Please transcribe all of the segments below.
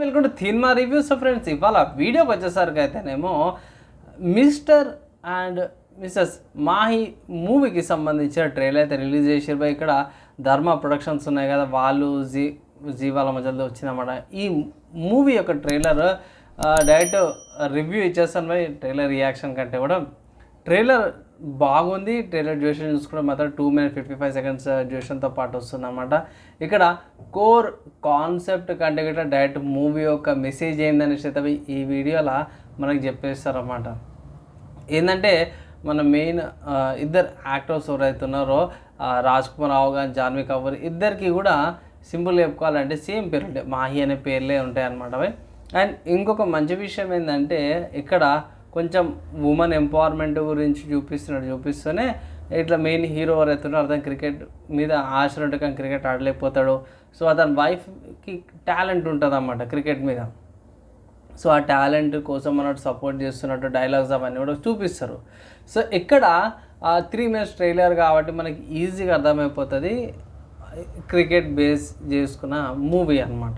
Welcome to Theenma reviews friends ఇవాళ వీడియోకి వచ్చేసరికి అయితేనేమో మిస్టర్ అండ్ మిస్సెస్ మాహి మూవీకి సంబంధించిన ట్రైలర్ అయితే రిలీజ్ చేసారు బై ఇక్కడ ధర్మ ప్రొడక్షన్స్ ఉన్నాయి కదా వాళ్ళు జీ జీవాల మధ్యలో వచ్చిందన్నమాట ఈ మూవీ యొక్క ట్రైలర్ డైరెక్ట్ రివ్యూ ఇచ్చేస్తాను. బై ట్రైలర్ రియాక్షన్ కంటే కూడా ట్రైలర్ బాగుంది. ట్రైలర్ డ్యూరేషన్ చూసుకుంటే మాత్రం two minute fifty five seconds డ్యూరేషన్తో పాటు వస్తుందన్నమాట. ఇక్కడ కోర్ కాన్సెప్ట్ కంటే కూడా డైరెక్ట్ మూవీ యొక్క మెసేజ్ ఏందనేసి అయితే ఈ వీడియోలో మనకు చెప్పేస్తారన్నమాట. ఏంటంటే మన మెయిన్ uh, ఇద్దరు యాక్టర్స్ ఎవరైతే ఉన్నారో uh, రాజ్ కుమార్ రావు కానీ జాన్వీ కపూర్ ఇద్దరికి కూడా సింపుల్ చెప్పుకోవాలంటే సేమ్ పేరు ఉంటాయి. మాహి అనే పేర్లే ఉంటాయి అన్నమాట అవి. అండ్ ఇంకొక మంచి విషయం ఏంటంటే ఇక్కడ కొంచెం ఉమెన్ ఎంపవర్మెంట్ గురించి చూపిస్తున్నాడు. చూపిస్తూనే ఇట్లా మెయిన్ హీరో ఎవరైతే ఉన్నారో అతను క్రికెట్ మీద ఆశ ఉంటే కానీ క్రికెట్ ఆడలేకపోతాడు. సో అతని వైఫ్కి టాలెంట్ ఉంటుంది అన్నమాట క్రికెట్ మీద. సో ఆ టాలెంట్ కోసం అన్నట్టు సపోర్ట్ చేస్తున్నట్టు డైలాగ్స్ అవన్నీ కూడా చూపిస్తారు. సో ఇక్కడ త్రీ మినిట్స్ ట్రైలర్ కాబట్టి మనకి ఈజీగా అర్థమైపోతుంది. క్రికెట్ బేస్ చేసుకున్న మూవీ అనమాట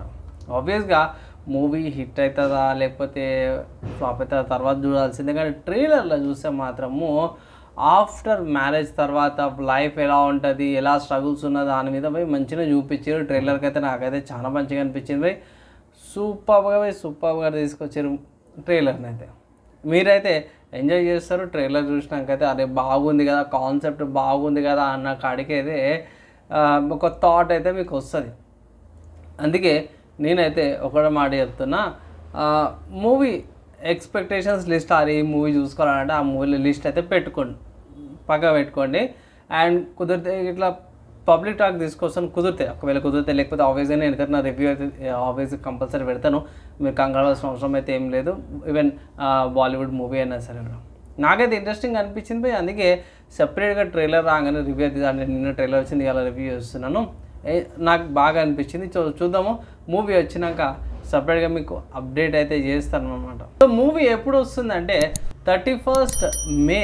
ఆబ్వియస్గా మూవీ హిట్ అవుతుందా లేకపోతే ఫ్లాప్ అవుతుందా తర్వాత చూడాల్సిందే. కానీ ట్రైలర్లో చూస్తే మాత్రము ఆఫ్టర్ మ్యారేజ్ తర్వాత లైఫ్ ఎలా ఉంటుంది ఎలా స్ట్రగుల్స్ ఉన్న దాని మీద పోయి మంచిగా చూపించారు. ట్రైలర్కి అయితే నాకైతే చాలా మంచిగా అనిపించింది. పోయి సూపర్గా పోయి సూపర్గా తీసుకొచ్చారు ట్రైలర్ని అయితే మీరైతే ఎంజాయ్ చేస్తారు ట్రైలర్ చూసినాకైతే అరే బాగుంది కదా కాన్సెప్ట్ బాగుంది కదా అన్న కాడికి అయితే ఒక థాట్ అయితే మీకు వస్తుంది అందుకే నేనైతే ఒకటే మాట చెప్తున్నా మూవీ ఎక్స్పెక్టేషన్స్ లిస్ట్ అది మూవీ చూసుకోవాలంటే ఆ మూవీ లిస్ట్ అయితే పెట్టుకోండి పక్క పెట్టుకోండి. అండ్ కుదిరితే ఇట్లా పబ్లిక్ టాక్ తీసుకొస్తాను కుదిరితే ఒకవేళ కుదిరితే లేకపోతే ఆబ్వియస్గా నేను ఎందుకంటే నా రివ్యూ అయితే ఆబ్వియస్గా కంపల్సరీ పెడతాను. మీరు కంగారాల్సిన అవసరం అయితే ఏం లేదు. ఈవెన్ బాలీవుడ్ మూవీ అయినా సరే నాకైతే ఇంట్రెస్టింగ్ అనిపించింది అందుకే సెపరేట్గా ట్రైలర్ రాగానే రివ్యూ అయితే అంటే నిన్న ట్రైలర్ వచ్చింది ఇలా రివ్యూ చేస్తున్నాను. నాకు బాగా అనిపించింది. చూ చూద్దాము. మూవీ వచ్చినాక సపరేట్గా మీకు అప్డేట్ అయితే చేస్తాను అనమాట సో మూవీ ఎప్పుడు వస్తుందంటే థర్టీ ఫస్ట్ మే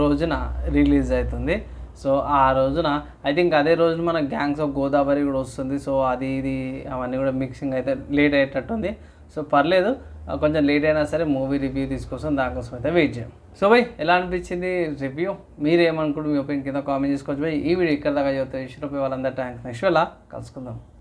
రోజున రిలీజ్ అవుతుంది. సో ఆ రోజున ఐ థింక్ అదే రోజున మన గ్యాంగ్స్ ఆఫ్ గోదావరి కూడా వస్తుంది. సో అది ఇది అవన్నీ కూడా మిక్సింగ్ అయితే లేట్ అయ్యేటట్టుంది. సో పర్లేదు కొంచెం లేట్ అయినా సరే మూవీ రివ్యూ తీసుకొస్తాం. దానికోసం అయితే వెయిట్ చేయం. సో బై ఎలా అనిపించింది రివ్యూ మీరేమనుకుంటు మీ ఒపీనియన్ కింద కామెంట్ చేసుకోవచ్చు. బై ఈ వీడియో ఇక్కడ దాకా చదివితే ఇష్టపై వాళ్ళందరూ థ్యాంక్స్ నెక్స్ట్ వెళ్ళా కలుసుకుందాం.